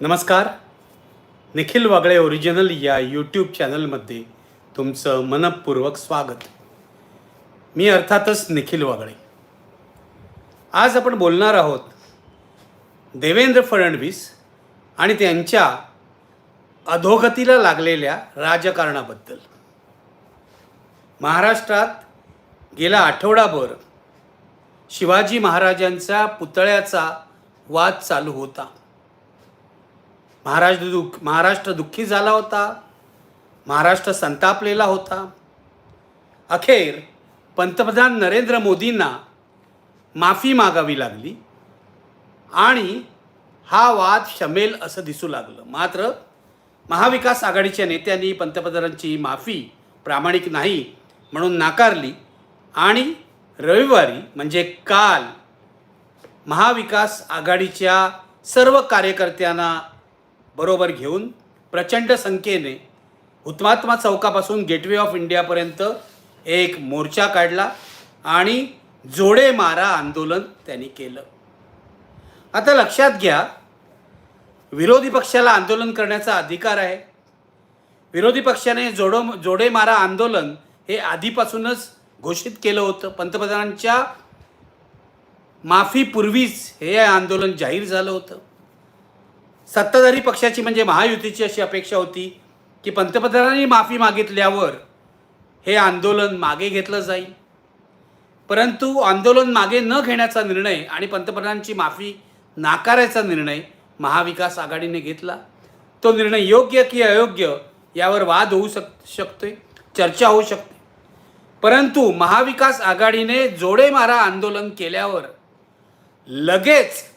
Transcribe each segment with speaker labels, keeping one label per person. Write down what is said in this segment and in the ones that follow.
Speaker 1: नमस्कार. निखिल वागळे ओरिजिनल या यूट्यूब चॅनलमध्ये तुमचं मनपूर्वक स्वागत. मी अर्थातच निखिल वागळे. आज आपण बोलणार आहोत देवेंद्र फडणवीस आणि त्यांच्या अधोगतीला लागलेल्या राजकारणाबद्दल. महाराष्ट्रात गेला आठवडाभर शिवाजी महाराजांच्या पुतळ्याचा वाद चालू होता. महाराष्ट्र दुःख महाराष्ट्र दुःखी झाला होता. महाराष्ट्र संतापलेला होता. अखेर पंतप्रधान नरेंद्र मोदींना माफी मागावी लागली आणि हा वाद शमेल असं दिसू लागलं. मात्र महाविकास आघाडीच्या नेत्यांनी पंतप्रधानांची माफी प्रामाणिक नाही म्हणून नाकारली आणि रविवारी म्हणजे काल महाविकास आघाडीच्या सर्व कार्यकर्त्यांना बरोबर घेऊन प्रचंड संख्येने हुतात्मा चौकापासून गेटवे ऑफ इंडियापर्यंत एक मोर्चा काढला आणि जोडे मारा आंदोलन त्यांनी केलं. आता लक्षात घ्या विरोधी पक्षाला आंदोलन करण्याचा अधिकार आहे. विरोधी पक्षाने जोडो जोडे मारा आंदोलन हे आधीपासूनच घोषित केलं होतं. पंतप्रधानांच्या माफीपूर्वीच हे आंदोलन जाहीर झालं होतं. सत्ताधारी पक्षाची म्हणजे महायुतीची अशी अपेक्षा होती की पंतप्रधानांनी माफी मागितल्यावर हे आंदोलन मागे घेतलं जाईल. परंतु आंदोलन मागे न घेण्याचा निर्णय आणि पंतप्रधानांची माफी नाकारायचा निर्णय महाविकास आघाडीने घेतला. तो निर्णय योग्य की अयोग्य यावर वाद होऊ शक शकतोय चर्चा होऊ शकते. परंतु महाविकास आघाडीने जोडेमारा आंदोलन केल्यावर लगेच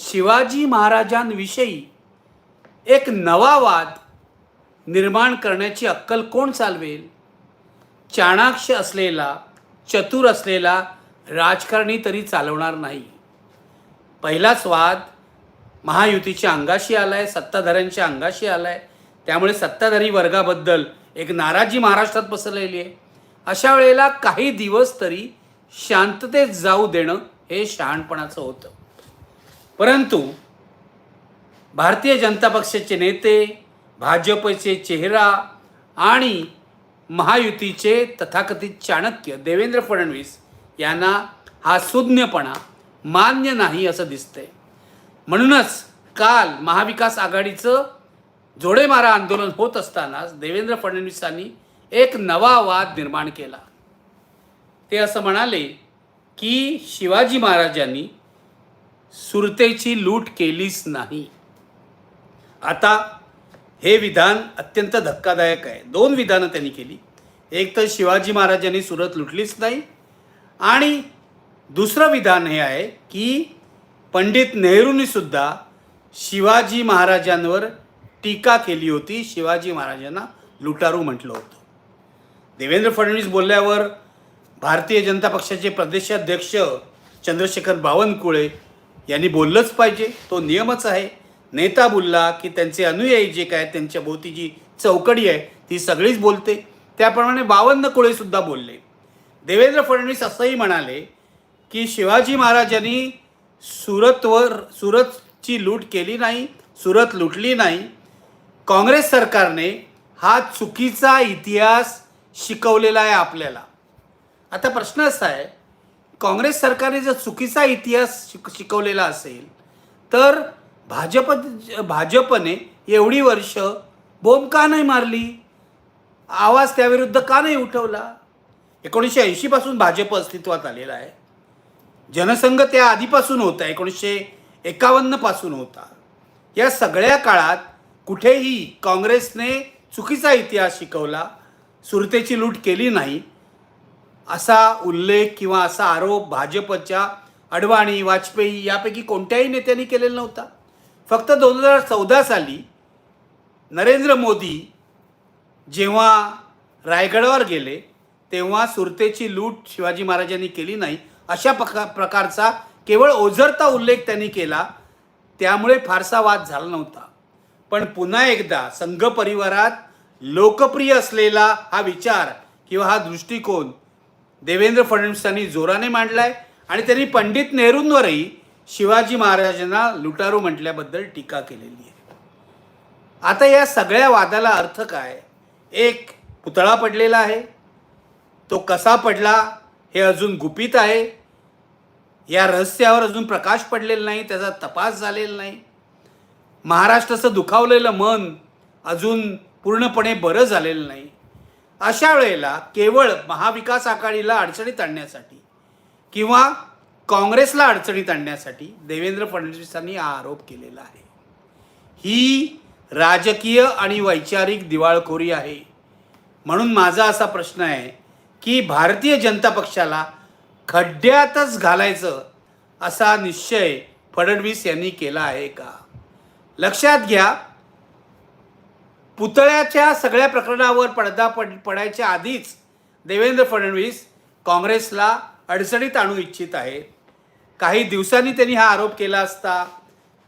Speaker 1: शिवाजी महाराजांविषयी एक नवा वाद निर्माण करण्याची अक्कल कोण चालवेल? चाणाक्ष असलेला चतुर असलेला राजकारणी तरी चालवणार नाही. पहिलाच वाद महायुतीच्या अंगाशी आलाय सत्ताधाऱ्यांच्या अंगाशी आलाय. त्यामुळे सत्ताधारी वर्गाबद्दल एक नाराजी महाराष्ट्रात पसरलेली आहे. अशा वेळेला काही दिवस तरी शांततेत जाऊ देणं हे शहाणपणाचं होतं. परंतु भारतीय जनता पक्षाचे नेते भाजपचे चेहरा आणि महायुतीचे तथाकथित चाणक्य देवेंद्र फडणवीस यांना हा सुज्ञपणा मान्य नाही असं दिसतंय. म्हणूनच काल महाविकास आघाडीचं जोडेमारा आंदोलन होत असतानाच देवेंद्र फडणवीसांनी एक नवा वाद निर्माण केला. ते असं म्हणाले की शिवाजी महाराजांनी सुरतेची लूट केलीच नाही. आता हे विधान अत्यंत धक्कादायक आहे. दोन विधानं त्यांनी केली. एक तर शिवाजी महाराजांनी सुरत लुटलीच नाही आणि दुसरं विधान हे आहे की पंडित नेहरूंनीसुद्धा शिवाजी महाराजांवर टीका केली होती. शिवाजी महाराजांना लुटारू म्हटलं होतं. देवेंद्र फडणवीस बोलल्यावर भारतीय जनता पक्षाचे प्रदेशाध्यक्ष चंद्रशेखर बावनकुळे यांनी बोललंच पाहिजे. तो नियमच आहे. नेता बोलला की त्यांचे अनुयायी जे काय त्यांच्या भोवती जी चौकडी आहे ती सगळीच बोलते. त्याप्रमाणे बावन्न कुळेसुद्धा बोलले. देवेंद्र फडणवीस असंही म्हणाले की शिवाजी महाराजांनी सुरतवर सुरतची लूट केली नाही सुरत लुटली नाही. काँग्रेस सरकारने हा चुकीचा इतिहास शिकवलेला आहे आपल्याला. आता प्रश्न असा आहे काँग्रेस सरकारने जर चुकीचा इतिहास शिक शिकवलेला असेल तर भाजप भाजपने एवढी वर्ष बोंब का नाही मारली? आवाज त्याविरुद्ध का नाही उठवला? एकोणीसशे ऐंशीपासून भाजप अस्तित्वात आलेला आहे. जनसंघ त्या आधीपासून होता एकोणीसशे एकावन्नपासून होता. या सगळ्या काळात कुठेही काँग्रेसने चुकीचा इतिहास शिकवला सुरतेची लूट केली नाही असा उल्लेख किंवा असा आरोप भाजपच्या अडवाणी वाजपेयी यापैकी कोणत्याही नेत्यांनी केलेला नव्हता. फक्त दोन हजार चौदा साली नरेंद्र मोदी जेव्हा रायगडावर गेले तेव्हा सुरतेची लूट शिवाजी महाराजांनी केली नाही अशा प्रका प्रकारचा केवळ ओझरता उल्लेख त्यांनी केला त्यामुळे फारसा वाद झाला नव्हता. पण पुन्हा एकदा संघ परिवारात लोकप्रिय असलेला हा विचार किंवा हा दृष्टिकोन देवेंद्र फडणवीसांनी जोराने मांडलाय आणि त्यांनी पंडित नेहरूंवरही शिवाजी महाराजांना लुटारू म्हटल्याबद्दल टीका केलेली आहे. आता या सगळ्या वादाला अर्थ काय? एक पुतळा पडलेला आहे. तो कसा पडला हे अजून गुपित आहे. या रहस्यावर अजून प्रकाश पडलेला नाही त्याचा तपास झालेला नाही. महाराष्ट्राचं दुखावलेलं मन अजून पूर्णपणे बरं झालेलं नाही. अशा वेळेला केवळ महाविकास आघाडीला अडचणीत आणण्यासाठी किंवा काँग्रेसला अडचणीत आणण्यासाठी देवेंद्र फडणवीसांनी हा आरोप केलेला आहे. ही राजकीय आणि वैचारिक दिवाळखोरी आहे. म्हणून माझा असा प्रश्न आहे की भारतीय जनता पक्षाला खड्ड्यातच घालायचं असा निश्चय फडणवीस यांनी केला आहे का? लक्षात घ्या पुतळ्याच्या सगळ्या प्रकरणावर पडदा पड पडायच्या आधीच देवेंद्र फडणवीस काँग्रेसला अडचणीत आणू इच्छित आहेत काही दिवसांनी त्यांनी हा आरोप केला असता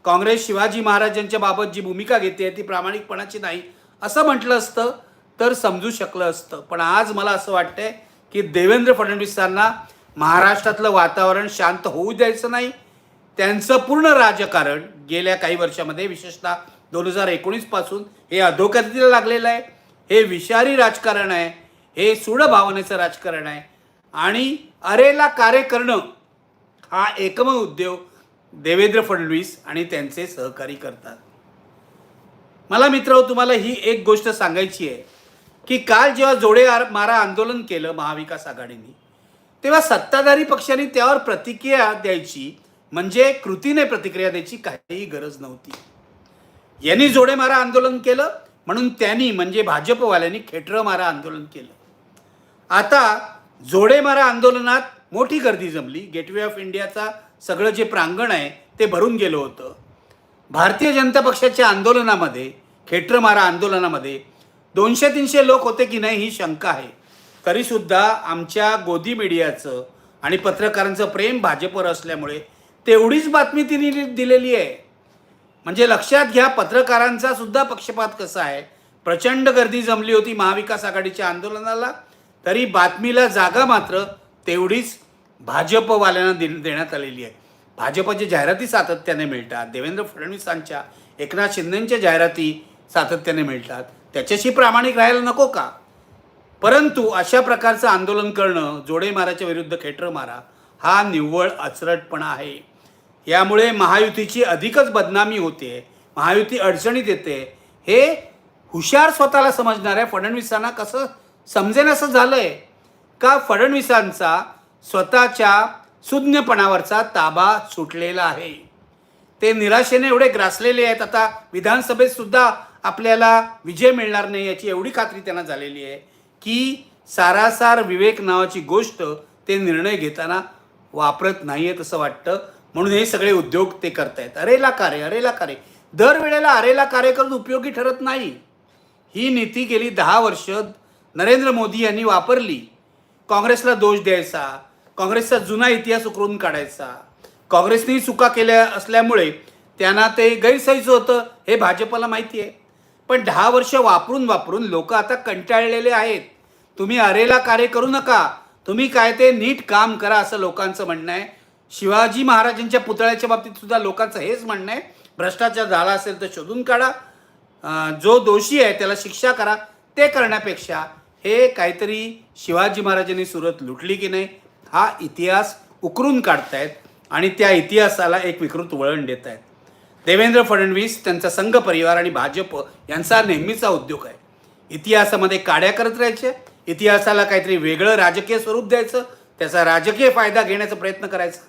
Speaker 1: काँग्रेस शिवाजी महाराजांच्या बाबत जी भूमिका घेते ती प्रामाणिकपणाची नाही असं म्हटलं असतं तर समजू शकलं असतं. पण आज मला असं वाटतंय की देवेंद्र फडणवीसांना महाराष्ट्रातलं वातावरण शांत होऊ द्यायचं नाही. त्यांचं पूर्ण राजकारण गेल्या काही वर्षामध्ये विशेषतः दोन हजार एकोणीसपासून हे अधोगतीला लागलेलं आहे. हे विषारी राजकारण आहे. हे सूडभावनेचं राजकारण आहे. आणि अरेला कार्य करणं हा एकमेव उद्योग देवेंद्र फडणवीस आणि त्यांचे सहकारी करतात. मला मित्र तुम्हाला ही एक गोष्ट सांगायची आहे की काल जेव्हा जोडे आर- मारा आंदोलन केलं महाविकास आघाडीने तेव्हा सत्ताधारी पक्षांनी त्यावर प्रतिक्रिया द्यायची म्हणजे कृतीने प्रतिक्रिया द्यायची काहीही गरज नव्हती. यांनी जोडे मारा आंदोलन केलं म्हणून त्यांनी म्हणजे भाजपवाल्यांनी खेटरं मारा आंदोलन केलं. आता जोडे मारा आंदोलनात मोठी गर्दी जमली. गेटवे ऑफ इंडियाचा सगळं जे प्रांगण आहे ते भरून गेलं होतं. भारतीय जनता पक्षाच्या आंदोलनामध्ये खेटर मारा आंदोलनामध्ये दोनशे तीनशे लोक होते की नाही ही शंका आहे. तरीसुद्धा आमच्या गोदी मीडियाचं आणि पत्रकारांचं प्रेम भाजपवर असल्यामुळे तेवढीच बातमी तिने दिलेली आहे. म्हणजे लक्षात घ्या पत्रकारांचा सुद्धा पक्षपात कसा आहे? प्रचंड गर्दी जमली होती महाविकास आघाडीच्या आंदोलनाला. तरी बातमीला जागा मात्र तेवढीच भाजपवाल्यांना दे देण्यात आलेली आहे. भाजपच्या जाहिराती सातत्याने मिळतात. देवेंद्र फडणवीसांच्या एकनाथ शिंदेंच्या जाहिराती सातत्याने मिळतात. त्याच्याशी प्रामाणिक राहायला नको का? परंतु अशा प्रकारचं आंदोलन करणं जोडे माराच्या विरुद्ध खेटर मारा हा निव्वळ अचरटपणा आहे. यामुळे महायुतीची अधिकच बदनामी होते महायुती अडचणीत येते. हे हुशार स्वतःला समजणाऱ्या फडणवीसांना कसं समजेन असं झालंय? का फडणवीसांचा स्वतःच्या सुज्ञपणावरचा ताबा सुटलेला आहे? ते निराशेने एवढे ग्रासलेले आहेत. आता विधानसभेत सुद्धा आपल्याला विजय मिळणार नाही याची एवढी खात्री त्यांना झालेली आहे की सारासार विवेक नावाची गोष्ट ते निर्णय घेताना वापरत नाही आहेत असं वाटतं. म्हणून हे सगळे उद्योग ते करतायत. अरेला कार्य अरेला कार्य. दरवेळेला अरेला कार्य करून उपयोगी ठरत नाही. ही नीती गेली दहा वर्ष नरेंद्र मोदी यांनी वापरली. काँग्रेसला दोष द्यायचा काँग्रेसचा जुना इतिहास उकरून काढायचा. काँग्रेसनेही चुका केल्या असल्यामुळे त्यांना ते गैरसोयीचं होतं हे भाजपला माहिती आहे. पण दहा वर्ष वापरून वापरून लोक आता कंटाळलेले आहेत. तुम्ही अरेला कार्य करू नका. तुम्ही काय ते नीट काम करा असं लोकांचं म्हणणं आहे. शिवाजी महाराजांच्या पुतळ्याच्या बाबतीत सुद्धा लोकांचं हेच म्हणणं आहे. भ्रष्टाचार झाला असेल तर शोधून काढा. जो दोषी आहे त्याला शिक्षा करा. ते करण्यापेक्षा हे काहीतरी शिवाजी महाराजांनी सुरत लुटली की नाही हा इतिहास उकरून काढतायत आणि त्या इतिहासाला एक विकृत वळण देत आहेत देवेंद्र फडणवीस त्यांचा संघ परिवार आणि भाजप यांचा नेहमीचा उद्योग आहे. इतिहासामध्ये काड्या करत राहायचे. इतिहासाला काहीतरी वेगळं राजकीय स्वरूप द्यायचं. त्याचा राजकीय फायदा घेण्याचा प्रयत्न करायचा.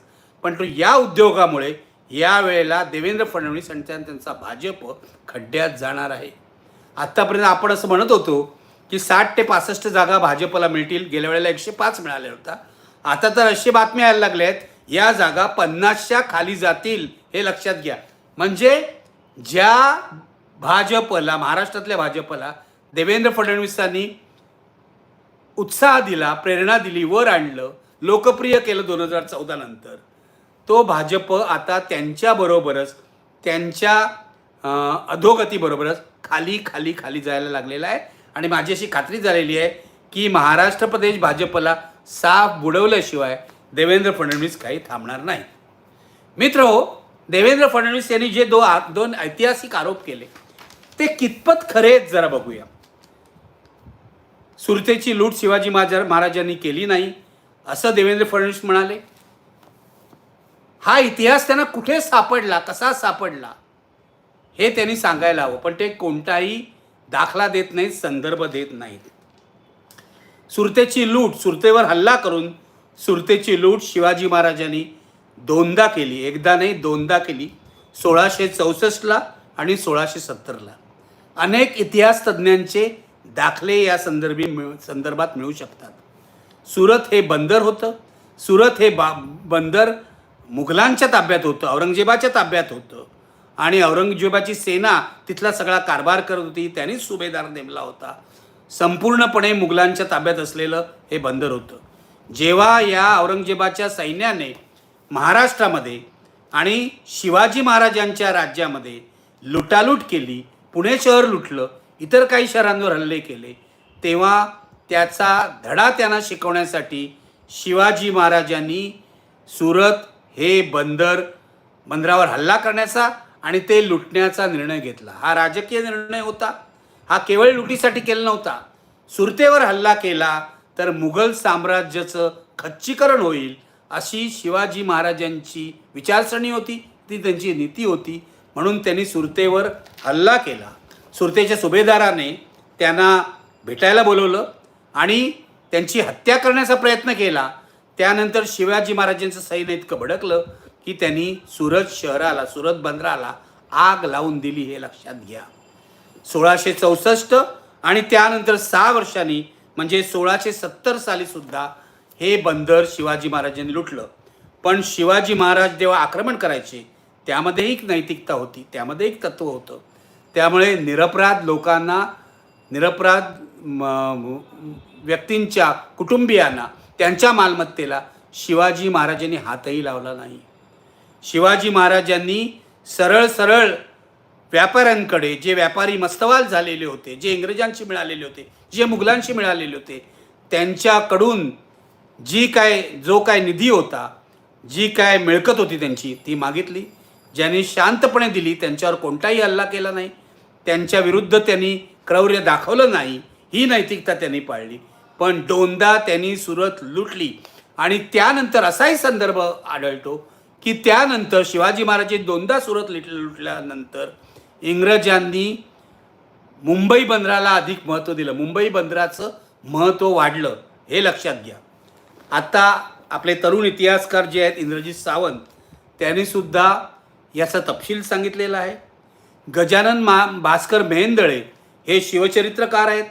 Speaker 1: पण तो या उद्योगामुळे या वेळेला देवेंद्र फडणवीस आणि त्यांचा भाजप खड्ड्यात जाणार आहे. आत्तापर्यंत आपण असं म्हणत होतो की साठ ते पासष्ट जागा भाजपला मिळतील. गेल्या वेळेला एकशे पाच मिळाल्या होत्या. आता तर अशी बातमी यायला लागल्या आहेत या जागा पन्नासच्या खाली जातील हे लक्षात घ्या. म्हणजे ज्या भाजपला महाराष्ट्रातल्या भाजपला देवेंद्र फडणवीसांनी उत्साह दिला प्रेरणा दिली वर आणलं लोकप्रिय केलं दोन हजार चौदा नंतर तो भाजप आता त्यांच्याबरोबरच त्यांच्या अधोगतीबरोबरच खाली खाली खाली जायला लागलेला आहे. आणि माझी अशी खात्री झालेली आहे की महाराष्ट्र प्रदेश भाजपला साफ बुडवल्याशिवाय देवेंद्र फडणवीस काही थांबणार नाही. मित्र हो देवेंद्र फडणवीस यांनी जे दो दोन ऐतिहासिक आरोप केले ते कितपत खरे आहेत जरा बघूया. सुरतेची लूट शिवाजी महाराजांनी केली नाही असं देवेंद्र फडणवीस म्हणाले. हा इतिहास त्यांना कुठे सापडला कसा सापडला हे त्यांनी सांगायला हवं. पण ते कोणताही दाखला देत नाहीत संदर्भ देत नाहीत. सुरतेची लूट सुरतेवर हल्ला करून सुरतेची लूट शिवाजी महाराजांनी दोनदा केली. एकदा नाही दोनदा केली. सोळाशे चौसष्टला आणि सोळाशे सत्तरला. अनेक इतिहास तज्ज्ञांचे दाखले या संदर्भी मिळ संदर्भात मिळू शकतात. सुरत हे बंदर होतं. सुरत हे बा बंदर मुघलांच्या ताब्यात होतं औरंगजेबाच्या ताब्यात होतं. आणि औरंगजेबाची सेना तिथला सगळा कारभार करत होती त्यांनीच सुभेदार नेमला होता. संपूर्णपणे मुघलांच्या ताब्यात असलेलं हे बंदर होतं. जेव्हा या औरंगजेबाच्या सैन्याने महाराष्ट्रामध्ये आणि शिवाजी महाराजांच्या राज्यामध्ये लुटालूट केली पुणे शहर लुटलं इतर काही शहरांवर हल्ले केले तेव्हा त्याचा धडा त्यांना शिकवण्यासाठी शिवाजी महाराजांनी सुरत हे बंदर बंदरावर हल्ला करण्याचा आणि ते लुटण्याचा निर्णय घेतला. हा राजकीय निर्णय होता. हा केवळ लुटीसाठी केला नव्हता. सुरतेवर हल्ला केला तर मुघल साम्राज्याचं खच्चीकरण होईल अशी शिवाजी महाराजांची विचारसरणी होती. ती त्यांची नीती होती. म्हणून त्यांनी सुरतेवर हल्ला केला. सुरतेच्या सुभेदाराने त्यांना भेटायला बोलवलं आणि त्यांची हत्या करण्याचा प्रयत्न केला. त्यानंतर शिवाजी महाराजांचं सैन्य इतकं भडकलं की त्यांनी सुरत शहराला सुरत बंदराला आग लावून दिली हे लक्षात घ्या. सोळाशे चौसष्ट आणि त्यानंतर सहा वर्षांनी म्हणजे सोळाशे सत्तर साली सुद्धा हे बंदर शिवाजी महाराजांनी लुटलं. पण शिवाजी महाराज जेव्हा आक्रमण करायचे त्यामध्ये एक नैतिकता होती त्यामध्ये एक तत्त्व होतं. त्यामुळे निरपराध लोकांना निरपराध व्यक्तींच्या कुटुंबियांना त्यांच्या मालमत्तेला शिवाजी महाराजांनी हातही लावला नाही. शिवाजी महाराजांनी सरळ सरळ व्यापाऱ्यांकडे जे व्यापारी मस्तवाल झालेले होते जे इंग्रजांशी मिळालेले होते जे मुघलांशी मिळालेले होते त्यांच्याकडून जी काय जो काय निधी होता जी काय मिळकत होती त्यांची ती मागितली. ज्यांनी शांतपणे दिली त्यांच्यावर कोणताही हल्ला केला नाही. त्यांच्या विरुद्ध त्यांनी क्रौर्य दाखवलं नाही. ही नैतिकता त्यांनी पाळली. पण दोनदा त्यांनी सुरत लुटली. आणि त्यानंतर असाही संदर्भ आढळतो की त्यानंतर शिवाजी महाराज दोनदा सुरत लुट लुटल्यानंतर इंग्रजांनी मुंबई बंदराला अधिक महत्त्व दिलं. मुंबई बंदराचं महत्त्व वाढलं हे लक्षात घ्या. आता आपले तरुण इतिहासकार जे आहेत इंद्रजित सावंत त्यांनी सुद्धा याचा तपशील सांगितलेला आहे. गजानन मा भास्कर मेहेंदळे हे शिवचरित्रकार आहेत.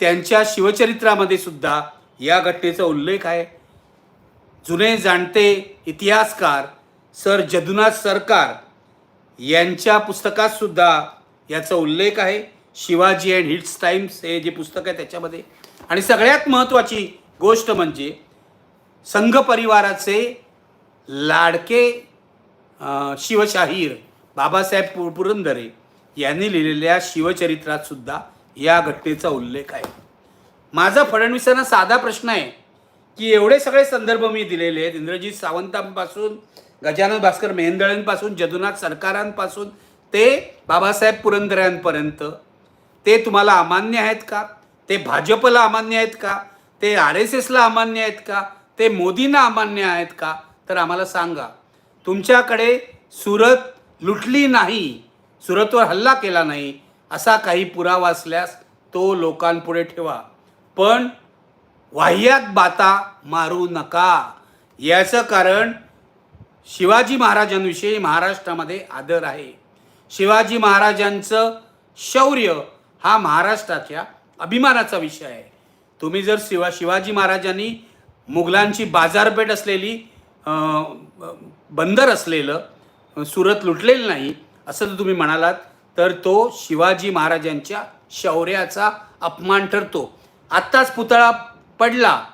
Speaker 1: त्यांच्या शिवचरित्रामध्ये सुद्धा या घटनेचा उल्लेख आहे. जुने जाणते इतिहासकार सर जदुनाथ सरकार यांच्या पुस्तकात सुद्धा याचा उल्लेख आहे. शिवाजी अँड हिट्स टाइम्स हे जे पुस्तक आहे त्याच्यामध्ये. आणि सगळ्यात महत्त्वाची गोष्ट म्हणजे संघ परिवाराचे लाडके शिवशाहीर बाबासाहेब पुरंदरे यांनी लिहिलेल्या शिवचरित्रात सुद्धा या घटनेचा उल्लेख आहे. माझा फडणवीसांना साधा प्रश्न आहे की एवढे सगळे संदर्भ मी दिलेले आहेत. इंद्रजित सावंतांपासून गजानन भास्कर मेहेंदळेंपासून जदुनाथ सरकारांपासून ते बाबासाहेब पुरंदऱ्यांपर्यंत ते तुम्हाला अमान्य आहेत का? ते भाजपला अमान्य आहेत का? ते आर एस एसला अमान्य आहेत का? ते मोदींना अमान्य आहेत का? तर आम्हाला सांगा. तुमच्याकडे सुरत लुटली नाही सुरतवर हल्ला केला नाही असा काही पुरावा असल्यास तो लोकांपुढे ठेवा. पण वाह्यात बाता मारू नका. याचं कारण शिवाजी महाराजांविषयी महाराष्ट्रामध्ये आदर आहे. शिवाजी महाराजांचं शौर्य हा महाराष्ट्राच्या अभिमानाचा विषय आहे. तुम्ही जर शिवा शिवाजी महाराजांनी मुघलांची बाजारपेठ असलेली बंदर असलेलं सुरत लुटलेलं नाही असं जर तुम्ही म्हणालात तर तो शिवाजी महाराजांच्या शौर्याचा अपमान ठरतो. आत्ताच पुतळा पडला.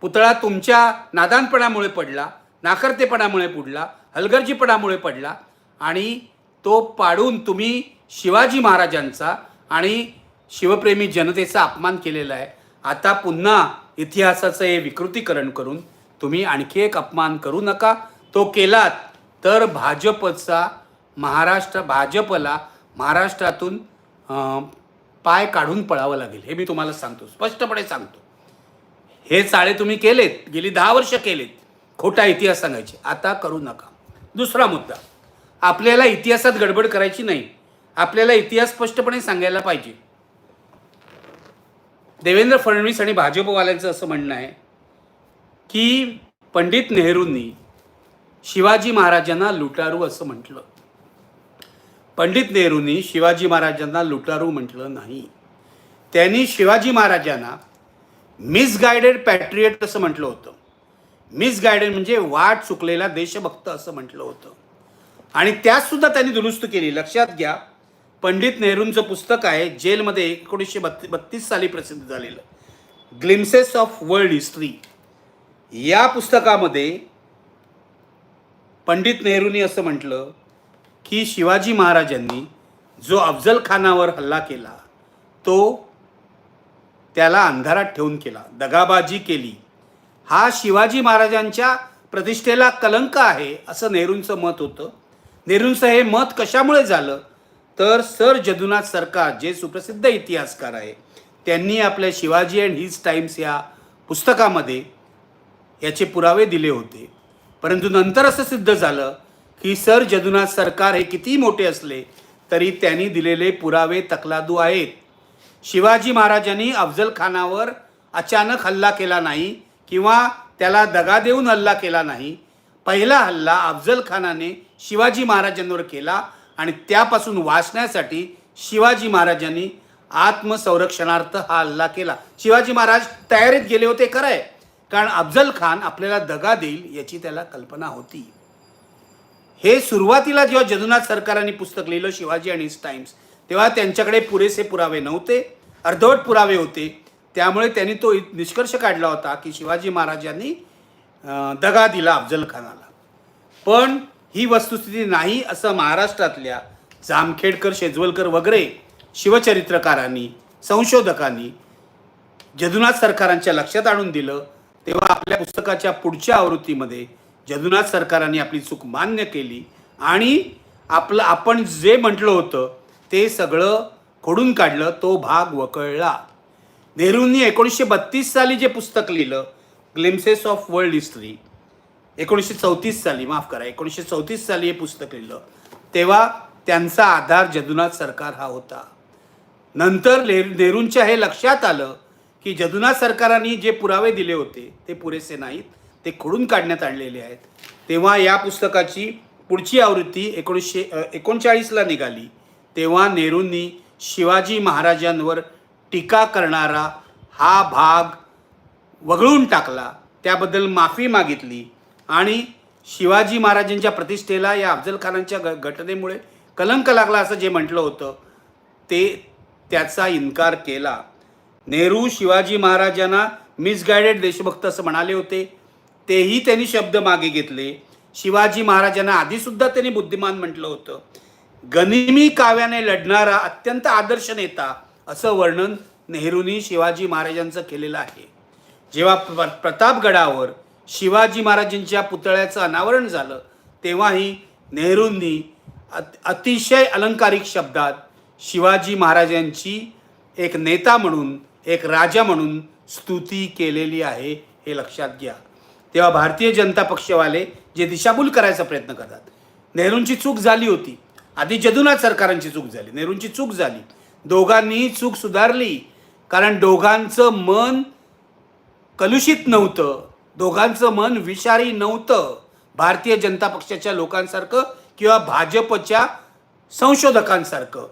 Speaker 1: पुतळा तुमच्या नादानपणामुळे पडला नाकर्तेपणामुळे पडला हलगर्जीपणामुळे पडला आणि तो पाडून तुम्ही शिवाजी महाराजांचा आणि शिवप्रेमी जनतेचा अपमान केलेला आहे. आता पुन्हा इतिहासाचं हे विकृतीकरण करून तुम्ही आणखी एक अपमान करू नका. तो केलात तर भाजपचा महाराष्ट्र भाजपला महाराष्ट्रातून पाय काढून पळावं लागेल हे मी तुम्हाला सांगतो स्पष्टपणे सांगतो. हे चाळे तुम्ही केलेत गेली दहा वर्ष केलेत खोटा इतिहास सांगायचे आता करू नका. दुसरा मुद्दा आपल्याला इतिहासात गडबड करायची नाही आपल्याला इतिहास स्पष्टपणे सांगायला पाहिजे. देवेंद्र फडणवीस आणि भाजपवाल्यांचं असं म्हणणं आहे की पंडित नेहरूंनी शिवाजी महाराजांना लुटारू असं म्हटलं. पंडित नेहरूंनी शिवाजी महाराजांना लुटारू म्हटलं नाही. त्यांनी शिवाजी महाराजांना मिसगायडेड पॅट्रियट असं म्हटलं होतं. मिसगायडेड म्हणजे वाट चुकलेला देशभक्त असं म्हटलं होतं. आणि त्यातसुद्धा त्यांनी दुरुस्त केली. लक्षात घ्या पंडित नेहरूंचं पुस्तक आहे जेलमध्ये एकोणीसशे बत्ती बत्तीस साली प्रसिद्ध झालेलं. ग्लिम्सेस ऑफ वर्ल्ड हिस्ट्री या पुस्तकामध्ये पंडित नेहरूंनी असं म्हटलं की शिवाजी महाराजांनी जो अफजल खानावर हल्ला केला तो त्याला अंधारात ठेवून केला दगाबाजी केली. हा शिवाजी महाराजांच्या प्रतिष्ठेला कलंक आहे असं नेहरूंचं मत होतं. नेहरूंचं हे मत कशामुळे झालं? तर सर जदुनाथ सरकार जे सुप्रसिद्ध इतिहासकार आहे त्यांनी आपल्या शिवाजी अँड हिज टाइम्स या पुस्तकामध्ये याचे पुरावे दिले होते. परंतु नंतर असं सिद्ध झालं की सर जदुनाथ सरकार हे किती मोठे असले तरी त्यांनी दिलेले पुरावे तकलादू आहेत. शिवाजी महाराजांनी अफजल खानावर अचानक हल्ला केला नाही किंवा त्याला दगा देऊन हल्ला केला नाही. पहिला हल्ला अफजल खानाने शिवाजी महाराजांवर केला आणि त्यापासून वाचण्यासाठी शिवाजी महाराजांनी आत्मसंरक्षणार्थ हा हल्ला केला. शिवाजी महाराज तयारीत गेले होते खरं आहे. कारण अफजल खान आपल्याला दगा देईल याची त्याला कल्पना होती. हे सुरुवातीला जेव्हा जदुनाथ सरकारांनी पुस्तक लिहिलं शिवाजी आणि हिज टाइम्स तेव्हा त्यांच्याकडे पुरेसे पुरावे नव्हते अर्धवट पुरावे होते. त्यामुळे त्यांनी तो इत- निष्कर्ष काढला होता की शिवाजी महाराजांनी दगा दिला अफजल खानाला. पण ही वस्तुस्थिती नाही असं महाराष्ट्रातल्या जामखेडकर शेजवलकर वगैरे शिवचरित्रकारांनी संशोधकांनी जदुनाथ सरकारांच्या लक्षात आणून दिलं तेव्हा आपल्या पुस्तकाच्या पुढच्या आवृत्तीमध्ये जदुनाथ सरकारांनी आपली चूक मान्य केली आणि आपलं आपण जे म्हटलं होतं ते सगळं खोडून काढलं तो भाग वकळला. नेहरूंनी एकोणीसशे बत्तीस साली जे पुस्तक लिहिलं ग्लिम्सेस ऑफ वर्ल्ड हिस्ट्री एकोणीसशे चौतीस साली माफ करा एकोणीसशे चौतीस साली हे पुस्तक लिहिलं तेव्हा त्यांचा आधार जदुनाथ सरकार हा होता. नंतर नेहरूंच्या हे लक्षात आलं की जदुनाथ सरकारांनी जे पुरावे दिले होते ते पुरेसे नाहीत. ते खोडून काढण्यात आणलेले आहेत. तेव्हा या पुस्तकाची पुढची आवृत्ती एकोणीसशे एकोणचाळीसला निघाली. तेव्हा नेहरूंनी शिवाजी महाराजांवर टीका करणारा हा भाग वगळून टाकला. त्याबद्दल माफी मागितली आणि शिवाजी महाराजांच्या प्रतिष्ठेला या अफजल खानांच्या घ घटनेमुळे कलंक लागला असं जे म्हटलं होतं ते त्याचा इन्कार केला. नेहरू शिवाजी महाराजांना मिसगायडेड देशभक्त असं म्हणाले होते. तेही त्यांनी शब्द मागे घेतले. शिवाजी महाराजांना आधीसुद्धा त्यांनी बुद्धिमान म्हटलं होतं. गनिमी काव्याने लढणारा अत्यंत आदर्श नेता असं वर्णन नेहरूंनी शिवाजी महाराजांचं केलेलं आहे. जेव्हा प्र प्रतापगडावर शिवाजी महाराजांच्या पुतळ्याचं अनावरण झालं तेव्हाही नेहरूंनी अत अतिशय अलंकारिक शब्दात शिवाजी महाराजांची एक नेता म्हणून एक राजा म्हणून स्तुती केलेली आहे हे लक्षात घ्या. तेव्हा भारतीय जनता पक्षवाले जे दिशाभूल करायचा प्रयत्न करतात. नेहरूंची चूक झाली होती. आधी जदुनाथ सरकारांची चूक झाली. नेहरूंची चूक झाली. दोघांनीही चूक सुधारली. कारण दोघांचं मन कलुषित नव्हतं. दोघांचं मन विषारी नव्हतं. भारतीय जनता पक्षाच्या लोकांसारखं किंवा भाजपच्या संशोधकांसारखं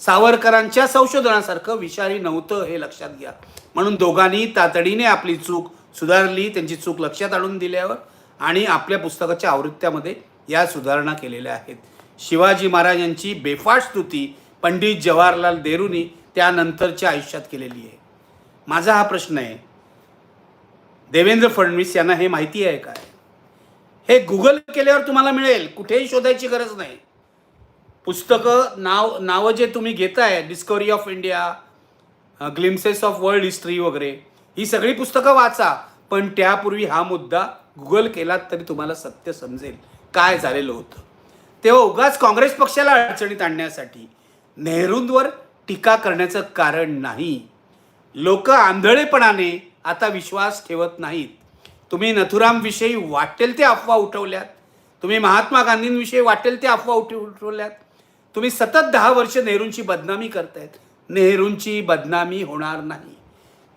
Speaker 1: सावरकरांच्या संशोधनासारखं विषारी नव्हतं हे लक्षात घ्या. म्हणून दोघांनी तातडीने आपली चूक सुधारली त्यांची चूक लक्षात आणून दिल्यावर आणि आपल्या पुस्तकाच्या आवृत्त्यामध्ये या सुधारणा केलेल्या आहेत. शिवाजी महाराजांची बेफाट स्तुती पंडित जवाहरलाल नेहरूंनी त्यानंतरच्या आयुष्यात केलेली आहे. माझा हा प्रश्न आहे देवेंद्र फडणवीस यांना हे माहिती आहे काय हे गुगल केल्यावर तुम्हाला मिळेल कुठेही शोधायची गरज नाही. पुस्तकं नाव नावं जे तुम्ही घेताय Discovery of India Glimpses of World History वगैरे ही सगळी पुस्तकं वाचा पण त्यापूर्वी हा मुद्दा गुगल केलात तरी तुम्हाला सत्य समजेल काय झालेलं होतं. तेव्हा उगाच काँग्रेस पक्षाला अडचणीत आणण्यासाठी नेहरूंवर टीका करण्याचं कारण नाही. लोक आंधळेपणाने आता विश्वास ठेवत नाहीत. तुम्ही नथुरामविषयी वाटेल ते अफवा उठवल्यात. तुम्ही महात्मा गांधींविषयी वाटेल ते अफवा उठ उठवल्यात. तुम्ही सतत दहा वर्ष नेहरूंची बदनामी करतायत. नेहरूंची बदनामी होणार नाही.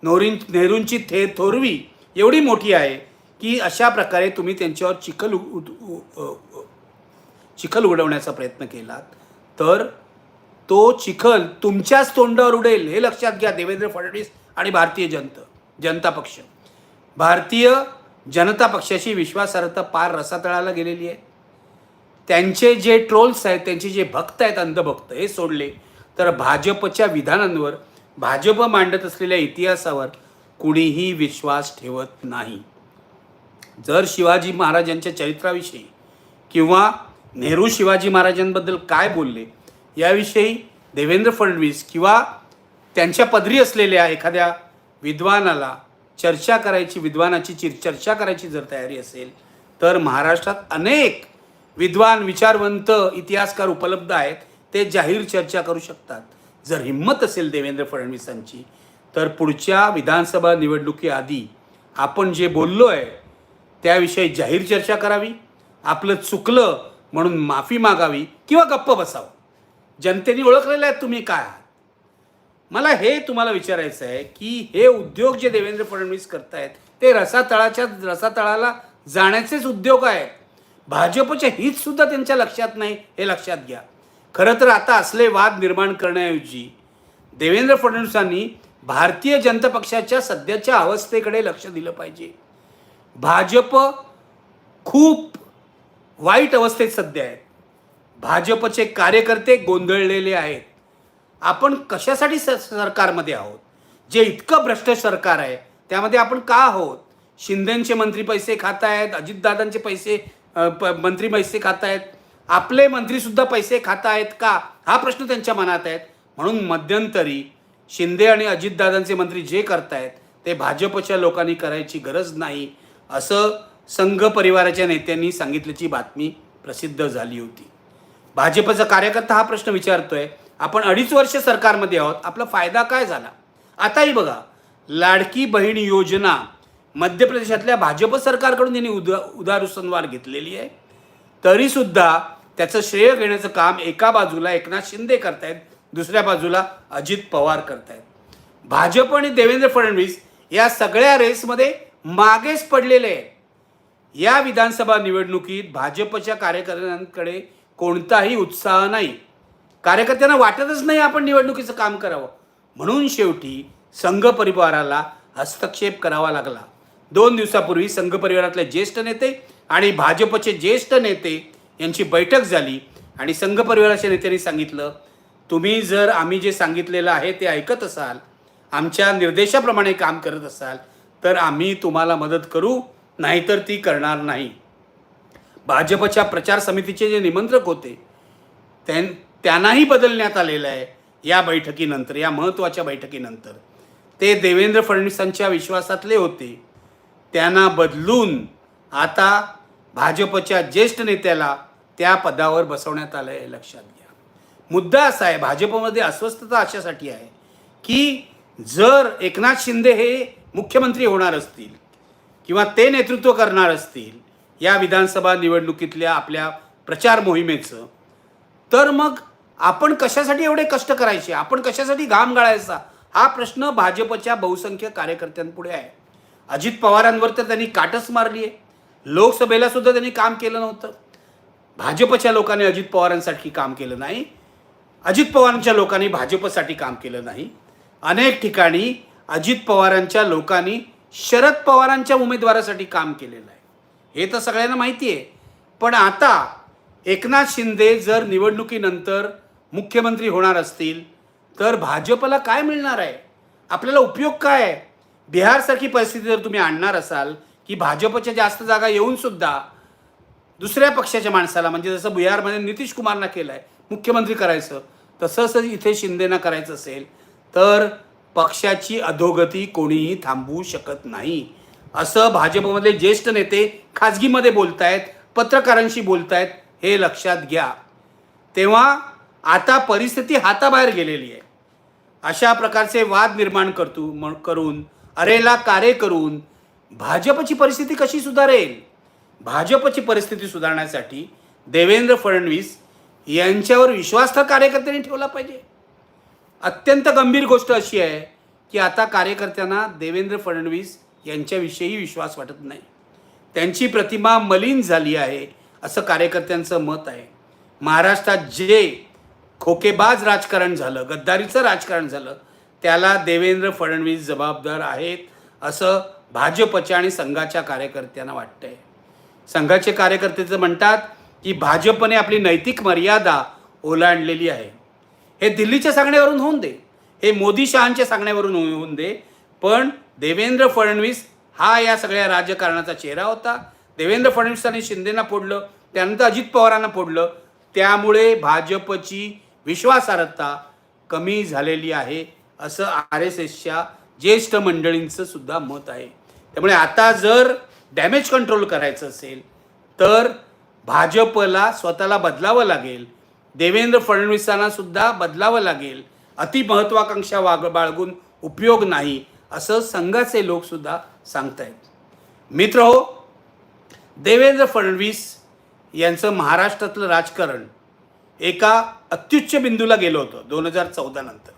Speaker 1: नोरीन नेहरूंची थे थोरवी एवढी मोठी आहे की अशा प्रकारे तुम्ही त्यांच्यावर चिखल उ- उद- चिखल उडवण्याचा प्रयत्न केलात. तर तो चिखल तुमच्याच तोंडावर उडेल हे लक्षात घ्या देवेंद्र फडणवीस आणि भारतीय जनता जनता पक्ष. भारतीय जनता पक्षाची विश्वासार्हता पार रसातळाला गेलेली आहे. त्यांचे जे ट्रोल्स आहेत त्यांचे जे भक्त आहेत अंधभक्त हे सोडले. तर भाजपच्या विधानांवर भाजप मांडत असलेल्या इतिहासावर कुणीही विश्वास ठेवत नाही. जर शिवाजी महाराजांच्या चरित्राविषयी किंवा नेहरू शिवाजी महाराजांबद्दल काय बोलले याविषयी देवेंद्र फडणवीस किंवा त्यांच्या पदरी असलेल्या एखाद्या विद्वानाला चर्चा करायची विद्वानाची चिर चर्चा करायची जर तयारी असेल तर महाराष्ट्रात अनेक विद्वान विचारवंत इतिहासकार उपलब्ध आहेत ते जाहीर चर्चा करू शकतात. जर हिंमत असेल देवेंद्र फडणवीसांची तर पुढच्या विधानसभा निवडणुकीआधी आपण जे बोललो आहे त्याविषयी जाहीर चर्चा करावी आपलं चुकलं म्हणून माफी मागावी किंवा गप्प बसावं. जनतेने ओळखलेलं आहे तुम्ही काय आहात? मला हे तुम्हाला विचारायचं आहे की हे उद्योग जे देवेंद्र फडणवीस करतायत ते रसातळाच्या रसातळाला जाण्याचेच उद्योग आहेत. भाजपचे हितसुद्धा त्यांच्या लक्षात नाही हे लक्षात घ्या. खरं तर आता असले वाद निर्माण करण्याऐवजी देवेंद्र फडणवीसांनी भारतीय जनता पक्षाच्या सध्याच्या अवस्थेकडे लक्ष दिलं पाहिजे. भाजप खूप वाईट अवस्थेत सध्या आहेत. भाजपचे कार्यकर्ते गोंधळलेले आहेत. आपण कशासाठी स सरकारमध्ये आहोत? जे इतकं भ्रष्ट सरकार आहे त्यामध्ये आपण का आहोत? शिंदेचे मंत्री पैसे खात आहेत अजितदादांचे पैसे प मंत्री पैसे खात आहेत आपले मंत्रीसुद्धा पैसे खात आहेत का? हा प्रश्न त्यांच्या मनात आहेत. म्हणून मध्यंतरी शिंदे आणि अजितदादांचे मंत्री जे करतायत ते भाजपच्या लोकांनी करायची गरज नाही असं संघ परिवाराच्या नेत्यांनी सांगितल्याची बातमी प्रसिद्ध झाली होती. भाजपचा कार्यकर्ता हा प्रश्न विचारतोय आपण अडीच वर्ष सरकारमध्ये आहोत आपला फायदा काय झाला? आताही बघा लाडकी बहीण योजना मध्य प्रदेशातल्या भाजप सरकारकडून त्यांनी उदा उदारुसंवार घेतलेली आहे. तरीसुद्धा त्याचं श्रेय घेण्याचं काम एका बाजूला एकनाथ शिंदे करतायत दुसऱ्या बाजूला अजित पवार करतायत. भाजप आणि देवेंद्र फडणवीस या सगळ्या रेसमध्ये मागेच पडलेले आहेत. या विधानसभा निवडणुकीत भाजपच्या कार्यकर्त्यांकडे कोणताही उत्साह नाही. कार्यकर्त्यांना वाटतच नाही आपण निवडणुकीचं काम करावं. म्हणून शेवटी संघ परिवाराला हस्तक्षेप करावा लागला. दोन दिवसापूर्वी संघ परिवारातले ज्येष्ठ नेते आणि भाजपचे ज्येष्ठ नेते यांची बैठक झाली आणि संघ परिवाराच्या नेत्यांनी सांगितलं तुम्ही जर आम्ही जे सांगितलेलं आहे ते ऐकत असाल आमच्या निर्देशाप्रमाणे काम करत असाल तर आम्ही तुम्हाला मदत करू नाहीतर ती करणार नाही. भाजपच्या प्रचार समितीचे जे निमंत्रक होते त्यां त्यांनाही बदलण्यात आलेलं आहे या बैठकीनंतर या महत्त्वाच्या बैठकीनंतर. ते देवेंद्र फडणवीसांच्या विश्वासातले होते. त्यांना बदलून आता भाजपच्या ज्येष्ठ नेत्याला त्या पदावर बसवण्यात आलं आहे लक्षात घ्या. मुद्दा असा आहे भाजपमध्ये अस्वस्थता अशासाठी आहे की जर एकनाथ शिंदे हे मुख्यमंत्री होणार असतील किंवा ते नेतृत्व करणार असतील या विधानसभा निवडणुकीतल्या आपल्या प्रचार मोहिमेचं तर मग आपण कशासाठी एवढे कष्ट करायचे? आपण कशासाठी घाम गाळायचा? हा प्रश्न भाजपच्या बहुसंख्य कार्यकर्त्यांपुढे आहे. अजित पवारांवर तर त्यांनी काटच मारली आहे लोकसभेला सुद्धा त्यांनी काम केलं नव्हतं. भाजपच्या लोकांनी अजित पवारांसाठी काम केलं नाही. अजित पवारांच्या लोकांनी भाजपसाठी काम केलं नाही. अनेक ठिकाणी अजित पवारांच्या लोकांनी शरद पवारांच्या उमेदवारासाठी काम केलेलं आहे. हे तर सगळ्यांना माहिती आहे. पण आता एकनाथ शिंदे जर निवडणुकीनंतर मुख्यमंत्री होणार असतील तर भाजपला काय मिळणार आहे? आपल्याला उपयोग काय आहे? बिहारसारखी परिस्थिती जर तुम्ही आणणार असाल की भाजपच्या जास्त जागा येऊनसुद्धा दुसऱ्या पक्षाच्या माणसाला म्हणजे जसं बिहारमध्ये नितीश कुमारना केलं आहे मुख्यमंत्री करायचं तसंच इथे शिंदेना करायचं असेल तर पक्षाची अधोगती कोणीही थांबवू शकत नाही. असं भाजपमधले ज्येष्ठ नेते खाजगीमध्ये बोलतायत पत्रकारांशी बोलतायत हे लक्षात घ्या. तेव्हा आता परिस्थिती हाताबाहेर गेलेली आहे. अशा प्रकारचे वाद निर्माण करतो करून अरेला कारे करून भाजपची परिस्थिती कशी सुधारेल? भाजपची परिस्थिती सुधारण्यासाठी देवेंद्र फडणवीस यांच्यावर विश्वास तर कार्यकर्त्यांनी ठेवला पाहिजे. अत्यंत गंभीर गोष्ट अशी आहे की आता कार्यकर्त्यांना देवेंद्र फडणवीस यांच्याविषयी विश्वास वाटत नाही. त्यांची प्रतिमा मलिन झाली आहे असं कार्यकर्त्यांचं मत आहे. महाराष्ट्रात जे खोकेबाज राजकारण झालं गद्दारीचं राजकारण झालं त्याला देवेंद्र फडणवीस जबाबदार आहेत असं भाजपच्या आणि संघाच्या कार्यकर्त्यांना वाटतंय. संघाचे कार्यकर्ते म्हणतात की भाजपने आपली नैतिक मर्यादा ओलांडलेली आहे. हे दिल्लीच्या सांगण्यावरून होऊन दे. हे मोदी शहांच्या सांगण्यावरून होऊन दे. पण देवेंद्र फडणवीस हा या सगळ्या राजकारणाचा चेहरा होता. देवेंद्र फडणवीसांनी शिंदेना फोडलं त्यानंतर अजित पवारांना फोडलं. त्यामुळे भाजपची विश्वासार्हता कमी झालेली आहे असं आर एस एसच्या ज्येष्ठ मंडळींचं सुद्धा मत आहे. त्यामुळे आता जर डॅमेज कंट्रोल करायचं असेल तर भाजपला स्वतःला बदलावं लागेल. देवेंद्र फडणवीसांना सुद्धा बदलावं लागेल. अति महत्वाकांक्षा वाग बाळगून उपयोग नाही असं संघाचे लोकसुद्धा सांगतायत. मित्र हो देवेंद्र फडणवीस यांचं महाराष्ट्रातलं राजकारण एका अत्युच्च बिंदूला गेलं होतं दोन हजार चौदा नंतर.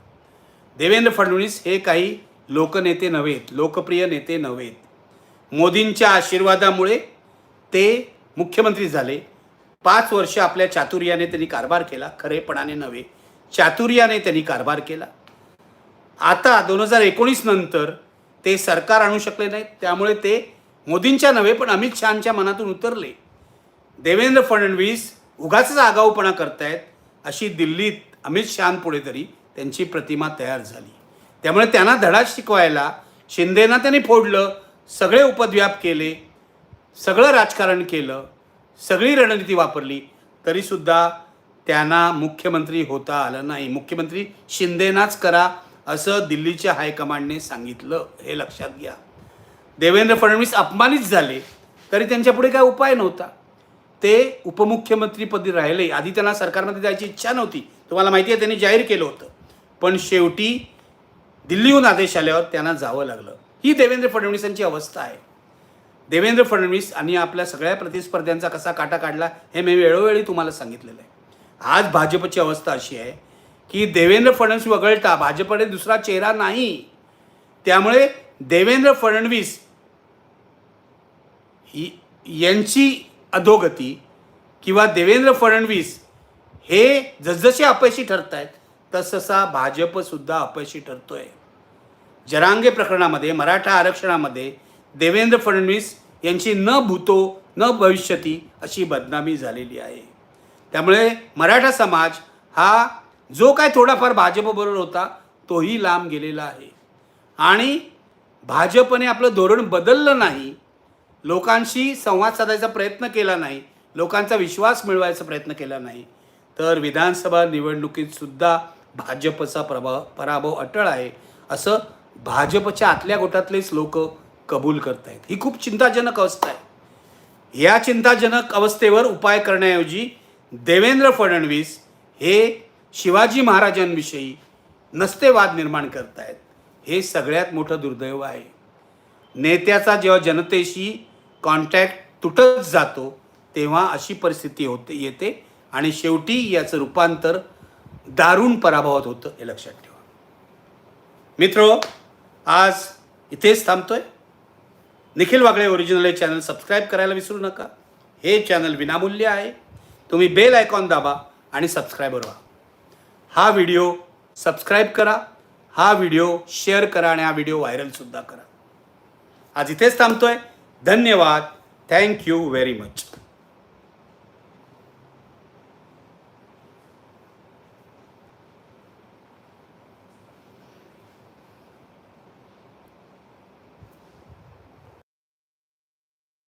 Speaker 1: देवेंद्र फडणवीस हे काही लोकनेते नव्हेत लोकप्रिय नेते नव्हेत. मोदींच्या आशीर्वादामुळे ते मुख्यमंत्री झाले. पाच वर्ष आपल्या चातुर्याने त्यांनी कारभार केला. खरेपणाने नव्हे चातुर्याने त्यांनी कारभार केला. आता दोन हजार एकोणीस नंतर ते सरकार आणू शकले नाहीत. त्यामुळे ते मोदींच्या नव्हे पण अमित शहाच्या मनातून उतरले. देवेंद्र फडणवीस उगाच आगाऊपणा करतायत अशी दिल्लीत अमित शहापुढे तरी त्यांची प्रतिमा तयार झाली. त्यामुळे त्यांना धडा शिकवायला शिंदेना त्यांनी फोडलं. सगळे उपद्व्याप केले सगळं राजकारण केलं सगळी रणनीती वापरली तरीसुद्धा त्यांना मुख्यमंत्री होता आलं नाही. मुख्यमंत्री शिंदेनाच करा असं दिल्लीच्या हायकमांडने सांगितलं. हे लक्षात घ्या. देवेंद्र फडणवीस अपमानित झाले तरी त्यांच्यापुढे काय उपाय नव्हता. ते उपमुख्यमंत्रीपदी राहिले. आधी त्यांना सरकारमध्ये जायची इच्छा नव्हती. तुम्हाला माहिती आहे त्यांनी जाहीर केलं होतं. पण शेवटी दिल्लीहून आदेश आल्यावर त्यांना जावं लागलं. ही देवेंद्र फडणवीसांची अवस्था आहे. देवेंद्र फडणवीस आणि आपल्या सगळ्या प्रतिस्पर्ध्यांचा कसा काटा काढला हे मी वेळोवेळी तुम्हाला सांगितलेलं आहे. आज भाजपची अवस्था अशी आहे की देवेंद्र फडणवीस वगळता भाजपने दुसरा चेहरा नाही. त्यामुळे देवेंद्र फडणवीस ही यांची अधोगती किंवा देवेंद्र फडणवीस हे जसजसे अपयशी ठरत आहेत तसतसा भाजपसुद्धा अपयशी ठरतो आहे जरांगे प्रकरणामध्ये मराठा आरक्षणामध्ये देवेंद्र फडणवीस यांची न भूतो न भविष्यती अशी बदनामी झालेली आहे. त्यामुळे मराठा समाज हा जो काय थोडाफार भाजपबरोबर होता तोही लांब गेलेला आहे. आणि भाजपने आपलं धोरण बदललं नाही लोकांशी संवाद साधायचा प्रयत्न केला नाही लोकांचा विश्वास मिळवायचा प्रयत्न केला नाही तर विधानसभा निवडणुकीतसुद्धा भाजपचा प्रभाव पराभव अटळ आहे असं भाजपच्या आतल्या गोटातलेच लोक कबूल करत आहेत ही खूप चिंताजनक अवस्था आहे. या चिंताजनक अवस्थेवर उपाय करण्याऐवजी देवेंद्र फडणवीस हे शिवाजी महाराजांविषयी नसते वाद निर्माण करतायत. हे सगळ्यात मोठं दुर्दैव आहे. नेत्याचा जेव्हा जनतेशी कॉन्टॅक्ट तुटत जातो तेव्हा अशी परिस्थिती होते येते आणि शेवटी याचं रूपांतर दारुण पराभवात होतं हे लक्षात ठेवा. मित्र आज इथेच थांबतोय. निखिल वागळे ओरिजिनल हे चॅनल सबस्क्राईब करायला विसरू नका. हे चॅनल विनामूल्य आहे. तुम्ही बेल आयकॉन दाबा आणि सबस्क्रायबर व्हा हा व्हिडिओ सबस्क्राईब करा. हा व्हिडिओ शेअर करा आणि हा व्हिडिओ व्हायरलसुद्धा करा. आज इथेच थांबतोय. धन्यवाद. Thank you very much